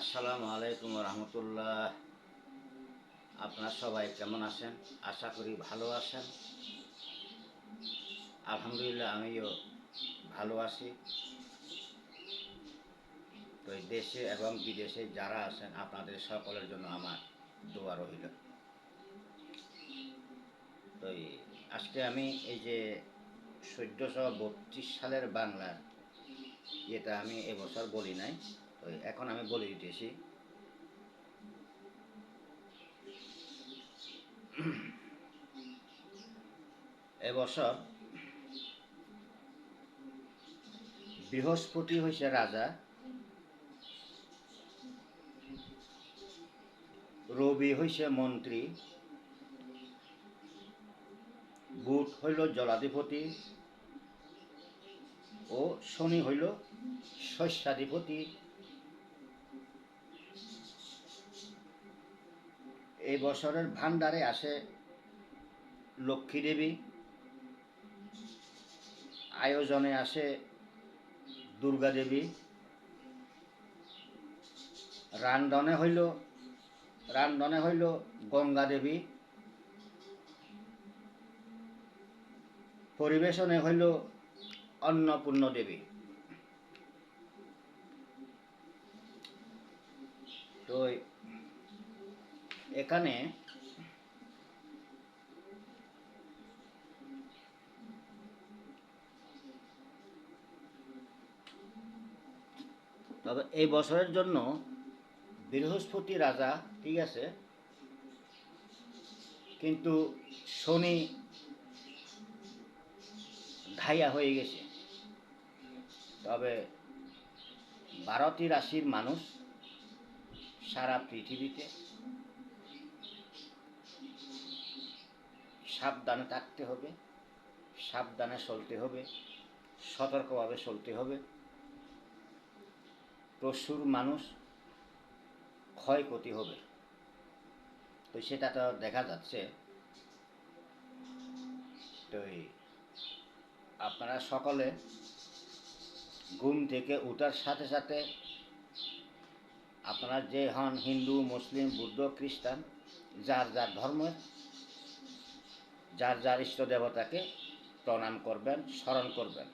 আসসালামু আলাইকুম রহমতুল্লাহ আপনার সবাই কেমন আছেন? আশা করি ভালো আছেন। আলহামদুলিল্লাহ আমিও ভালো আছি। তো দেশে এবং বিদেশে যারা আছেন, আপনাদের সকলের জন্য আমার দোয়া রহিল তো আজকে আমি এই যে চোদ্দোশো বত্রিশ সালের বাংলার এটা আমি এবছর বলি নাই এখন আমি বলে দিতেছি। এবছর বৃহস্পতি হইছে রাজা। রবি হইছে মন্ত্রী। বুধ হইল জলাধিপতি। ও শনি হইল শস্যাধিপতি। এই বছরের ভান্ডারে আসে লক্ষ্মী দেবী। আয়োজনে আসে দুর্গা দেবী। রান্ধনে হইল রান্ধনে হইল গঙ্গা দেবী। পরিবেশনে হইল অন্নপূর্ণ দেবী। তো এখানে তবে এই বছরের জন্য বৃহস্পতি রাজা, ঠিক আছে? কিন্তু শনি ধাইয়া হয়ে গেছে। তবে বারোটি রাশির মানুষ সারা পৃথিবীতে সাবধানে থাকতে হবে, সাবধানে চলতে হবে, সতর্কভাবে চলতে হবে। প্রচুর মানুষ ক্ষয়ক্ষতি হবে। তো সেটা তো দেখা যাচ্ছে। তো আপনারা সকলে ঘুম থেকে উঠার সাথে সাথে আপনারা যে হন হিন্দু, মুসলিম, বুদ্ধ, খ্রিস্টান, যার যার ধর্মের যার যার ইষ্ট দেবতাকে প্রণাম করবেন, স্মরণ করবেন।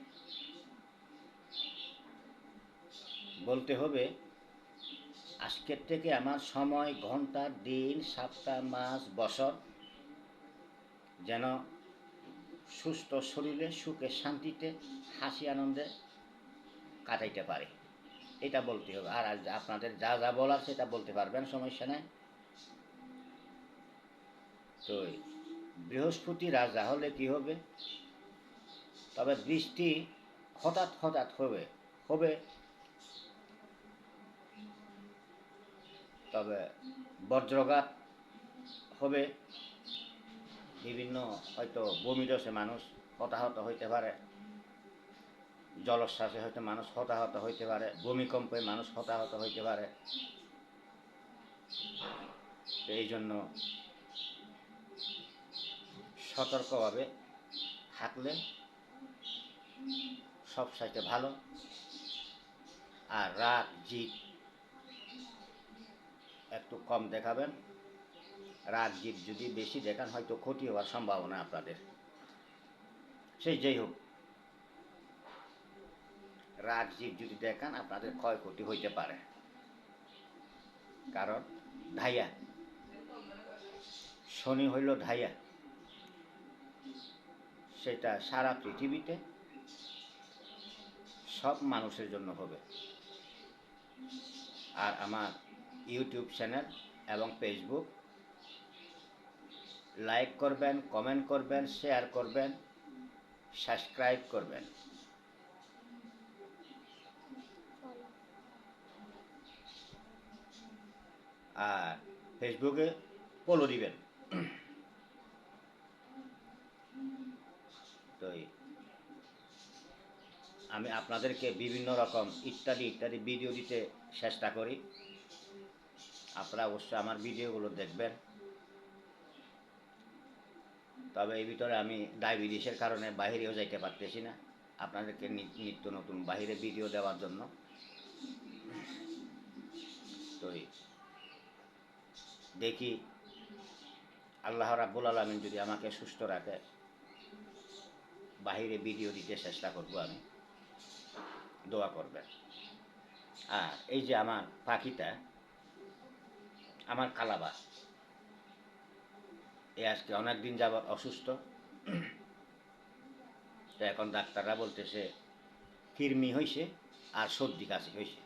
বলতে হবে, আজকের থেকে আমার সময়, ঘণ্টা, দিন, সপ্তাহ, মাস, বছর যেন সুস্থ শরীরে, সুখে শান্তিতে, হাসি আনন্দে কাটাইতে পারে। এটা বলতে হবে। আর আপনাদের যা যা বলার, সেটা বলতে পারবেন, সমস্যা নাই। তো বৃহস্পতি রাজা হলে কি হবে? তবে বৃষ্টি হঠাৎ হঠাৎ হবে হবে। তবে বজ্রঘাত হবে। বিভিন্ন হয়তো বমিদশে মানুষ হতাহত হইতে পারে জলশ্বাসে হয়তো মানুষ হতাহত হইতে পারে, ভূমিকম্পে মানুষ হতাহত হইতে পারে। এই জন্য সতর্কভাবে থাকলে সব সাইতে ভালো। আর রাগ জিত একটু কম দেখাবেন। রাগ জিত যদি বেশি দেখান, হয়তো ক্ষতি হওয়ার সম্ভাবনা আপনাদের। সেই যেই হোক। রাগ জিত যদি দেখান, আপনাদের ক্ষয়ক্ষতি হইতে পারে। কারণ ধাইয়া শনি হইল ধাইয়া সেটা সারা পৃথিবীতে সব মানুষের জন্য হবে। আর আমার ইউটিউব চ্যানেল এবং ফেসবুক, লাইক করবেন, কমেন্ট করবেন, শেয়ার করবেন, সাবস্ক্রাইব করবেন। আর ফেসবুকে ফলো দিবেন। আমি আপনাদেরকে বিভিন্ন রকম ইত্যাদি ইত্যাদি ভিডিও দিতে চেষ্টা করি। আপনারা অবশ্যই আমার ভিডিওগুলো দেখবেন। তবে এই ভিতরে আমি ডায়াবেটিসের কারণে বাইরেও যাইতে পারতেছি না। আপনাদেরকে নিত্য নতুন বাইরে ভিডিও দেওয়ার জন্য। তো দেখি। আল্লাহ রাব্বুল আলমিন যদি আমাকে সুস্থ রাখে, বাহিরে ভিডিও দিতে চেষ্টা করব আমি। দোয়া করবেন আর এই যে আমার পাখিটা, আমার কালাবাস, এ আজকে অনেক দিন যাবৎ অসুস্থ। তো এখন ডাক্তাররা বলতেছে, কৃমি হয়েছে আর সর্দি কাশি হয়েছে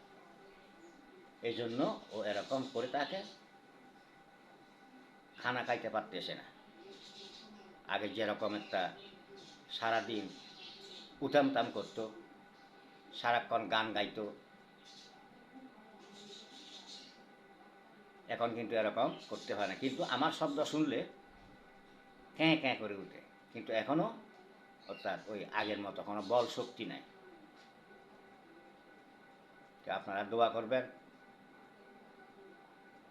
এই জন্য ও এরকম করে তাকে খানা খাইতে পারতেছে না। আগে যেরকম একটা সারাদিন উতাম তাম করতো সারাক্ষণ গান গাইতো। এখন কিন্তু এরকম করতে হয় না। কিন্তু আমার শব্দ শুনলে ক্যাঁ ক্যাঁ করে উঠে। কিন্তু এখনও অর্থাৎ ওই আগের মতো কোনো বল শক্তি নাই। তো আপনারা দোয়া করবেন,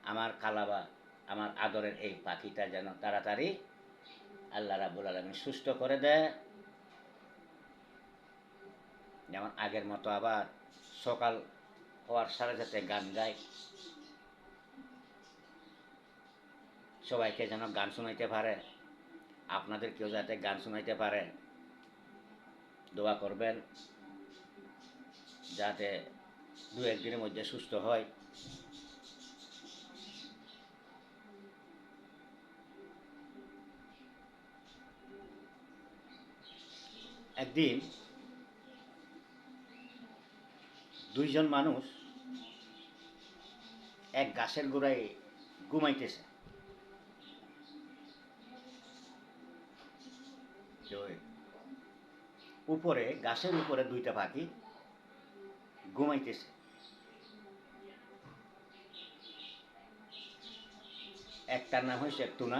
আমার কালাবা, আমার আদরের এই পাখিটা যেন তাড়াতাড়ি আল্লাহ রাবুল আলমী সুস্থ করে দেয়। যেমন আগের মতো আবার সকাল হওয়ার সাথে সাথে গান গায় সবাইকে যেন গান শোনাইতে পারে। আপনাদের কেউ যাতে গান শোনাইতে পারে, দোয়া করবেন, যাতে দু একদিনের মধ্যে সুস্থ হয়। একদিন দুইজন মানুষ এক গাছের গোড়ায় ঘুমাইতেছে। উপরে, গাছের উপরে দুইটা পাখি ঘুমাইতেছে। একটার নাম হয়েছে টুনা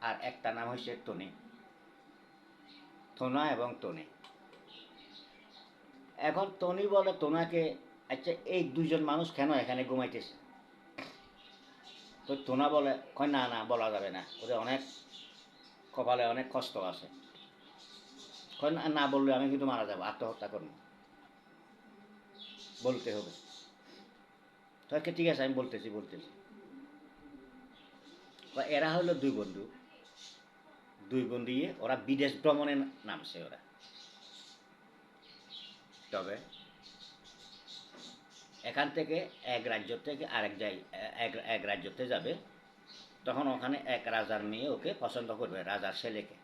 আর একটার নাম হয়েছে টনি থোনা এবং টনি এখন টনি বলে টোনাকে আচ্ছা এই দুইজন মানুষ কেন এখানে ঘুমাইতেছে? তো টোনা বলে কয় না না বলা যাবে না। ওদের অনেক কপালে অনেক কষ্ট আছে। কয় না না বললে আমি কিন্তু মারা যাব আত্মহত্যা করব। বলতে হবে। তো আচ্ছা, ঠিক আছে আমি বলতেছি বলতেছি। এরা হলো দুই বন্ধু। দুই বন্ধু ইয়ে ওরা বিদেশ ভ্রমণে নামছে ওরা। তবে এখান থেকে এক রাজ্য থেকে আরেক যাই, এক এক রাজ্যতে যাবে, তখন ওখানে এক রাজার মেয়ে ওকে পছন্দ করবে, রাজার ছেলেকে।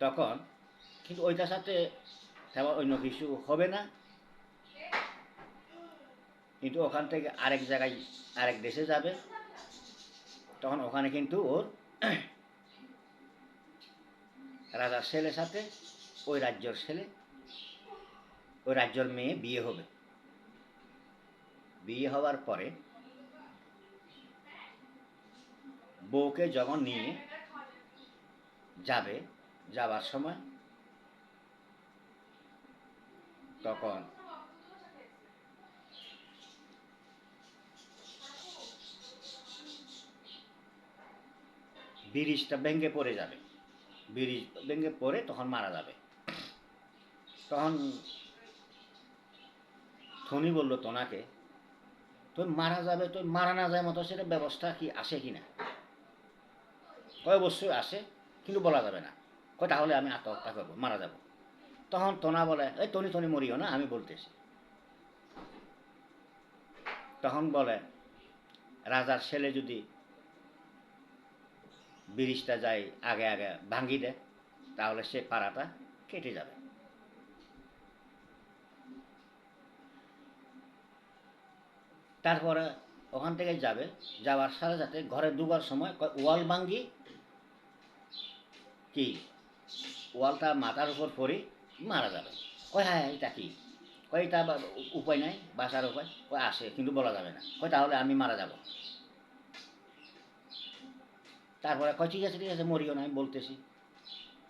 তখন কিন্তু ওইটার সাথে তেমন অন্য কিছু হবে না। কিন্তু ওখান থেকে আরেক জায়গায়, আরেক দেশে যাবে। তখন ওখানে কিন্তু ওর রাজার ছেলের সাথে ওই রাজ্যর ছেলে, ওই রাজ্যর মেয়ে বিয়ে হবে। বিয়ে হওয়ার পরে বউকে যখন নিয়ে যাবে যাবার সময়, তখন ব্রিজটা ভেঙে পড়ে যাবে। ব্রিজ ভেঙে পড়ে তখন মারা যাবে। তখন ধনী বলল তোনাকে তুই মারা যাবে তুই মারা না যায় মতো সেটা ব্যবস্থা কি আসে কি না? কয়, অবশ্যই আসে, কিন্তু বলা যাবে না। কয়, তাহলে আমি আত্মহত্যা করব, মারা যাব। তখন তোনা বলে, এই তনি তনি মরিও না, আমি বলতেছি। তখন বলে, রাজার ছেলে যদি ব্রিজটা যায় আগে আগে ভাঙ্গি দেয় তাহলে সে পাড়াটা কেটে যাবে। তারপরে ওখান থেকে যাবে, যাওয়ার সাথে সাথে ঘরে দুবার সময় ওয়াল ভাঙ্গি? কি? ওয়ালটা মাথার উপর পড়ে, মারা যাবে। কয় হ্যাঁ এটা কি? কয়, এটা উপায় নাই, বাঁচার উপায়। কয়, আসে, কিন্তু বলা যাবে না। কয়, তাহলে আমি মারা যাব। তারপরে কয়, ঠিক আছে ঠিক আছে, মরিও না আমি বলতেছি।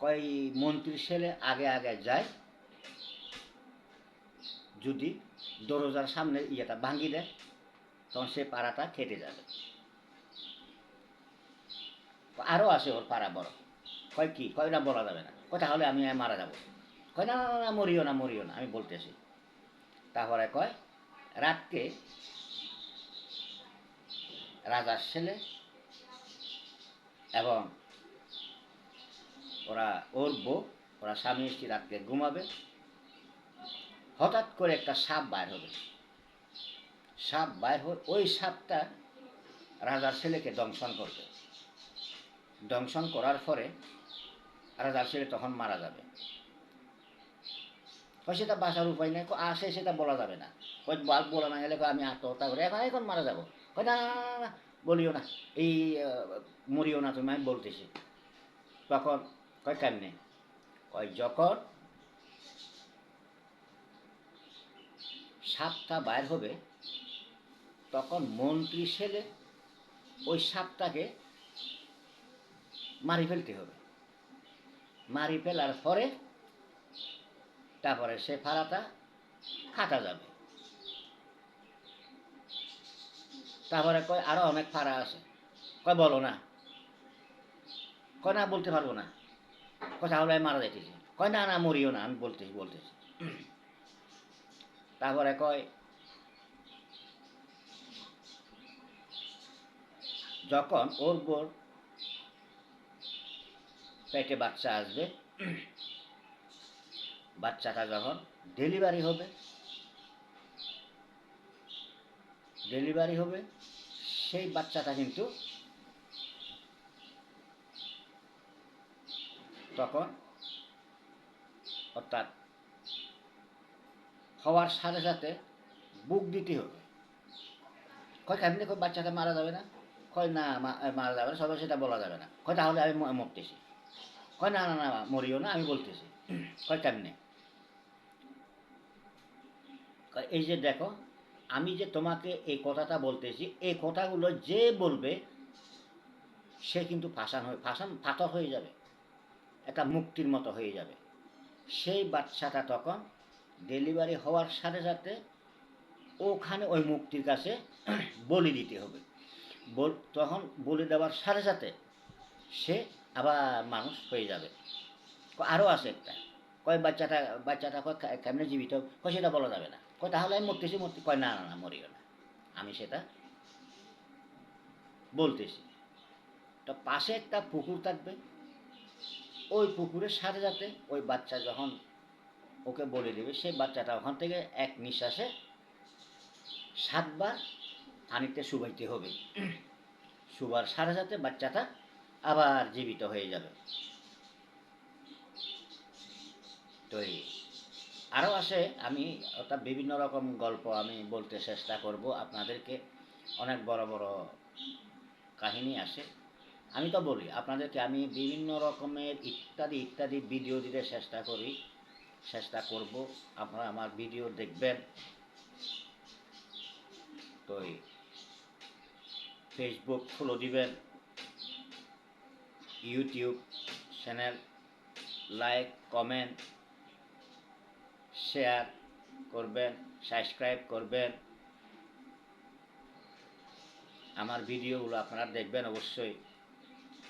কয়, মন্ত্রীর ছেলে আগে আগে যায়, যদি দরজার সামনে ইয়েটা ভাঙ্গি দেয় তখন সে পাড়াটা খেটে যাবে। আরও আছে ওর পাড়া বড়। কয় কি? কয় না বলা যাবে না। কয় তাহলে আমি মারা যাব। কয় না না, মরিও না মরিও না আমি বলতেছি। তারপরে কয় রাতকে রাজার ছেলে এবং ওরা ওর বউ ওরা স্বামী স্ত্রী রাতকে ঘুমাবে। হঠাৎ করে একটা সাপ বাইর হবে। সাপ বাইর হয়ে ওই সাপটা রাজার ছেলেকে দংশন করবে। দংশন করার পরে রাজার ছেলে তখন মারা যাবে। কয় সেটা বাঁচার উপায় নেই। আসে সেটা বলা যাবে না। কয় বাল বলা না গেলে আমি আত্মহত্যা করে। এখন এখন মারা যাব। না, না, বলিও না। এই মরিও না তুমি আমি বলতেছি। তখন কয় কেমনে? কয় যখন সাপটা বাইর হবে তখন মন্ত্রী ছেলে ওই সাপটাকে মারি ফেলতে হবে। মারি ফেলার পরে তারপরে সে ফাড়াটা কাটা যাবে। তারপরে কয়, আরও অনেক ফাড়া আছে। কয়, বলো না। কয়, না, বলতে পারব না। কয়, তাহলে মারা যাইতেছি কয়, না না, মরিও না। আমি বলতেছি বলতেছি। তারপরে কয় যখন ওর বোর পেটে বাচ্চা আসবে, বাচ্চাটা যখন ডেলিভারি হবে ডেলিভারি হবে, সেই বাচ্চাটা কিন্তু তখন অর্থাৎ হওয়ার সাথে সাথে বুক দিতে হবে। কয় কেমনি বাচ্চাটা মারা যাবে না? কয়, না মারা যাবে না, সবাই সেটা বলা যাবে না। কয়, তাহলে আমি মরতেছি। কয়, না না না মরিও না, আমি বলতেছি। কয়, কেমনে? এই যে দেখো, আমি যে তোমাকে এই কথাটা বলতেছি, এই কথাগুলো যে বলবে, সে কিন্তু ফাঁসান হয়ে, ফাঁসান ফাটক হয়ে যাবে। একটা মুক্তির মতো হয়ে যাবে। সেই বাচ্চাটা তখন ডেলিভারি হওয়ার সাথে সাথে ওখানে ওই মুক্তির কাছে বলি দিতে হবে। বল, তখন বলি দেওয়ার সাথে সাথে সে আবার মানুষ হয়ে যাবে। আরও আছে একটা। কয় বাচ্চাটা বাচ্চাটা কয় কেমনে জীবিত? কয় সেটা বলা যাবে না। কয় তাহলে আমি মরতেছি, মরতে, কয় না না না, মরিও না। আমি সেটা বলতেছি। তো পাশে একটা পুকুর থাকবে। ওই পুকুরের সাথে সাথে ওই বাচ্চা যখন ওকে বলে দেবে সেই বাচ্চাটা ওখান থেকে এক নিঃশ্বাসে সাতবার পানিতে শুবাইতে হবে। শুবার সাথে সাথে বাচ্চাটা আবার জীবিত হয়ে যাবে। তো আরও আছে, আমি অর্থাৎ বিভিন্ন রকম গল্প আমি বলতে চেষ্টা করব। আপনাদেরকে অনেক বড় বড় কাহিনী আসে আমি তো বলি, আপনাদেরকে আমি বিভিন্ন রকমের ইত্যাদি ইত্যাদি ভিডিও দিতে চেষ্টা করি, চেষ্টা করব। আপনারা আমার ভিডিও দেখবেন। তো ফেসবুক ফলো দিবেন YouTube channel like comment share করবেন সাবস্ক্রাইব করবেন। আমার ভিডিওগুলো আপনারা দেখবেন অবশ্যই।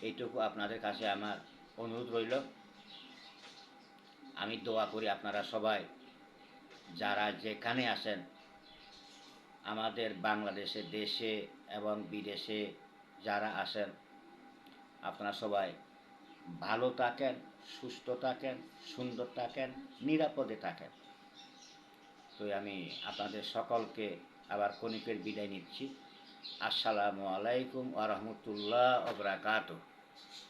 এইটুকু আপনাদের কাছে আমার অনুরোধ রইল। আমি দোয়া করি আপনারা সবাই, যারা যেখানে আছেন, আমাদের বাংলাদেশে, দেশে এবং বিদেশে যারা আসেন, আপনারা সবাই ভালো থাকেন, সুস্থ থাকেন, সুন্দর থাকেন, নিরাপদে থাকেন। তো আমি আপনাদের সকলকে আবার কণিকের বিদায় নিচ্ছি। আসসালামু আলাইকুম আ রহমতুল্লাহ অবরাকাত